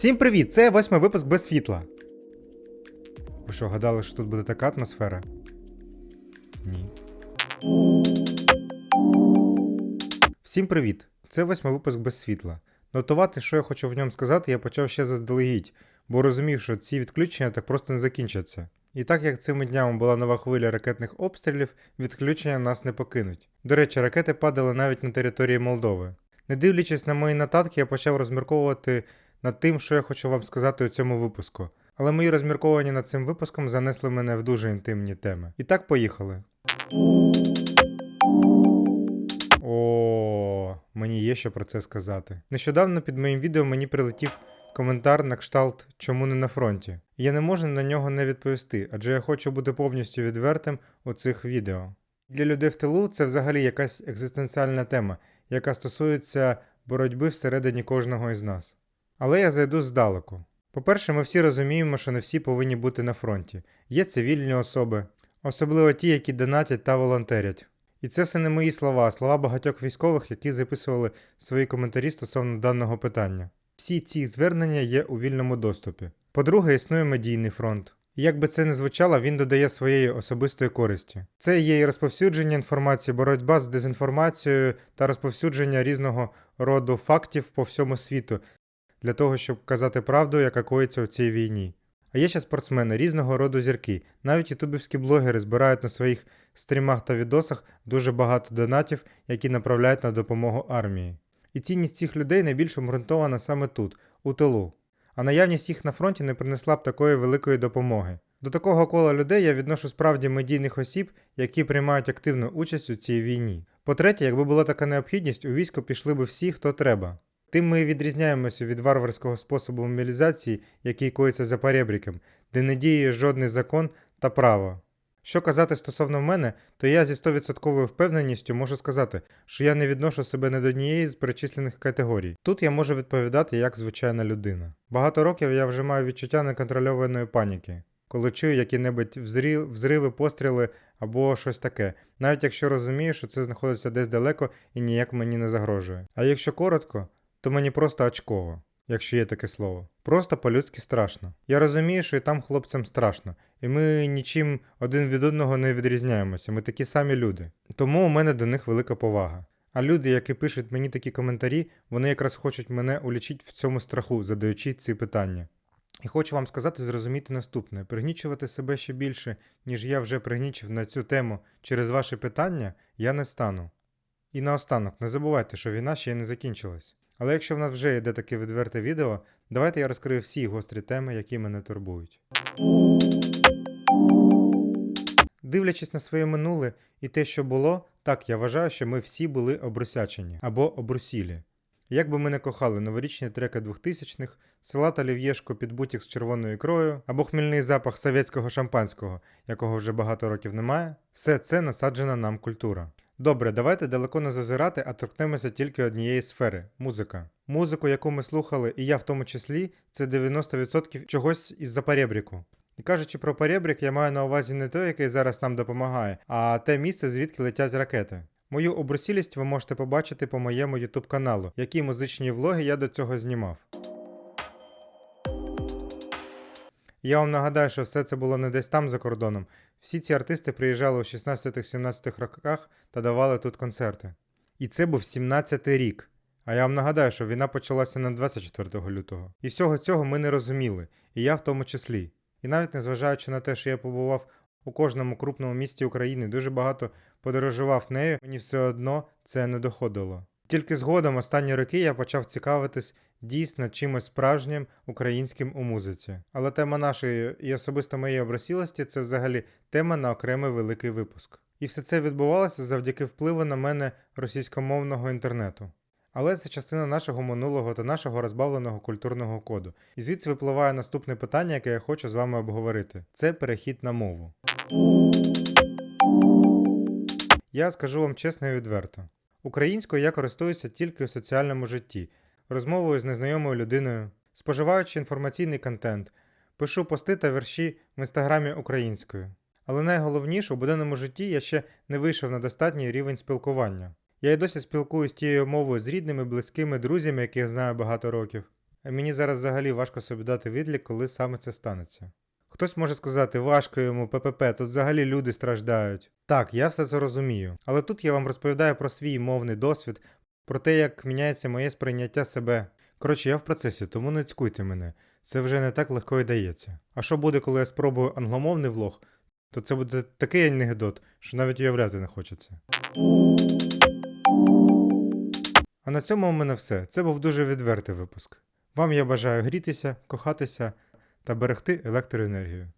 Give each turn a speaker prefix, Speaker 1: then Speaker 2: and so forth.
Speaker 1: Всім привіт! Це восьмий випуск без світла. Ви що, гадали, що тут буде така атмосфера? Ні. Всім привіт! Це восьмий випуск без світла. Нотувати, що я хочу в ньому сказати, я почав ще заздалегідь, бо розумів, що ці відключення так просто не закінчаться. І так як цими днями була нова хвиля ракетних обстрілів, відключення нас не покинуть. До речі, ракети падали навіть на території Молдови. Не дивлячись на мої нотатки, я почав розмірковувати над тим, що я хочу вам сказати у цьому випуску. Але мої розмірковування над цим випуском занесли мене в дуже інтимні теми. І так поїхали. О, мені є що про це сказати. Нещодавно під моїм відео мені прилетів коментар на кшталт Чому не на фронті? Я не можу на нього не відповісти, адже я хочу бути повністю відвертим у цих відео. Для людей в тилу це взагалі якась екзистенціальна тема, яка стосується боротьби всередині кожного із нас. Але я зайду здалеку. По-перше, ми всі розуміємо, що не всі повинні бути на фронті. Є цивільні особи, особливо ті, які донатять та волонтерять. І це все не мої слова, а слова багатьох військових, які записували свої коментарі стосовно даного питання. Всі ці звернення є у вільному доступі. По-друге, існує медійний фронт. І як би це не звучало, він додає своєї особистої користі. Це є і розповсюдження інформації, боротьба з дезінформацією та розповсюдження різного роду фактів по всьому світу для того, щоб казати правду, яка коїться у цій війні. А є ще спортсмени різного роду зірки. Навіть ютубівські блогери збирають на своїх стрімах та відосах дуже багато донатів, які направляють на допомогу армії. І цінність цих людей найбільш обґрунтована саме тут, у тилу. А наявність їх на фронті не принесла б такої великої допомоги. До такого кола людей я відношу справді медійних осіб, які приймають активну участь у цій війні. По-третє, якби була така необхідність, у військо пішли б всі, хто треба. Тим ми відрізняємося від варварського способу мобілізації, який коїться за перебріком, де не діє жодний закон та право. Що казати стосовно мене, то я зі 100% впевненістю можу сказати, що я не відношу себе не до однієї з перечислених категорій. Тут я можу відповідати як звичайна людина. Багато років я вже маю відчуття неконтрольованої паніки, коли чую які-небудь взриви, постріли або щось таке, навіть якщо розумію, що це знаходиться десь далеко і ніяк мені не загрожує. А якщо коротко, то мені просто очково, якщо є таке слово. Просто по-людськи страшно. Я розумію, що і там хлопцям страшно, і ми нічим один від одного не відрізняємося, ми такі самі люди. Тому у мене до них велика повага. А люди, які пишуть мені такі коментарі, вони якраз хочуть мене улічити в цьому страху, задаючи ці питання. І хочу вам сказати, зрозуміти наступне: пригнічувати себе ще більше, ніж я вже пригнічив на цю тему через ваші питання, я не стану. І наостанок, не забувайте, що війна ще не закінчилась. Але якщо в нас вже йде таке відверте відео, давайте я розкрию всі гострі теми, які мене турбують. Дивлячись на своє минуле і те, що було, так я вважаю, що ми всі були обрусячені або обрусілі. Як би ми не кохали новорічні треки 2000-х, салат олів'єшко під бутік з червоною ікрою, або хмільний запах совєтського шампанського, якого вже багато років немає, все це насаджена нам культура. Добре, давайте далеко не зазирати, а торкнемося тільки однієї сфери музика. Музику, яку ми слухали, і я в тому числі, це 90% чогось із-за перебріку. І кажучи про перебрік, я маю на увазі не той, який зараз нам допомагає, а те місце, звідки летять ракети. Мою обрусілість ви можете побачити по моєму YouTube каналу, які музичні влоги я до цього знімав. Я вам нагадаю, що все це було не десь там за кордоном. Всі ці артисти приїжджали у 16-17 роках та давали тут концерти. І це був 17-й рік. А я вам нагадаю, що війна почалася на 24 лютого. І всього цього ми не розуміли, і я в тому числі. І навіть незважаючи на те, що я побував у кожному крупному місті України, дуже багато подорожував нею, мені все одно це не доходило. Тільки згодом останні роки я почав цікавитись дійсно чимось справжнім українським у музиці. Але тема нашої і особисто моєї обросілості це взагалі тема на окремий великий випуск. І все це відбувалося завдяки впливу на мене російськомовного інтернету. Але це частина нашого минулого та нашого розбавленого культурного коду. І звідси випливає наступне питання, яке я хочу з вами обговорити: це перехід на мову. Я скажу вам чесно і відверто. Українською я користуюся тільки у соціальному житті, розмовою з незнайомою людиною, споживаючи інформаційний контент, пишу пости та вірші в інстаграмі українською. Але найголовніше, у буденному житті я ще не вийшов на достатній рівень спілкування. Я й досі спілкуюсь тією мовою з рідними, близькими, друзями, яких знаю багато років. Мені зараз взагалі важко собі дати відлік, коли саме це станеться. Хтось може сказати, важко йому ППП, тут взагалі люди страждають. Так, я все це розумію. Але тут я вам розповідаю про свій мовний досвід, про те, як міняється моє сприйняття себе. Коротше, я в процесі, тому не цькуйте мене. Це вже не так легко і дається. А що буде, коли я спробую англомовний влог, то це буде такий анекдот, що навіть уявляти не хочеться. А на цьому у мене все. Це був дуже відвертий випуск. Вам я бажаю грітися, кохатися та берегти електроенергію.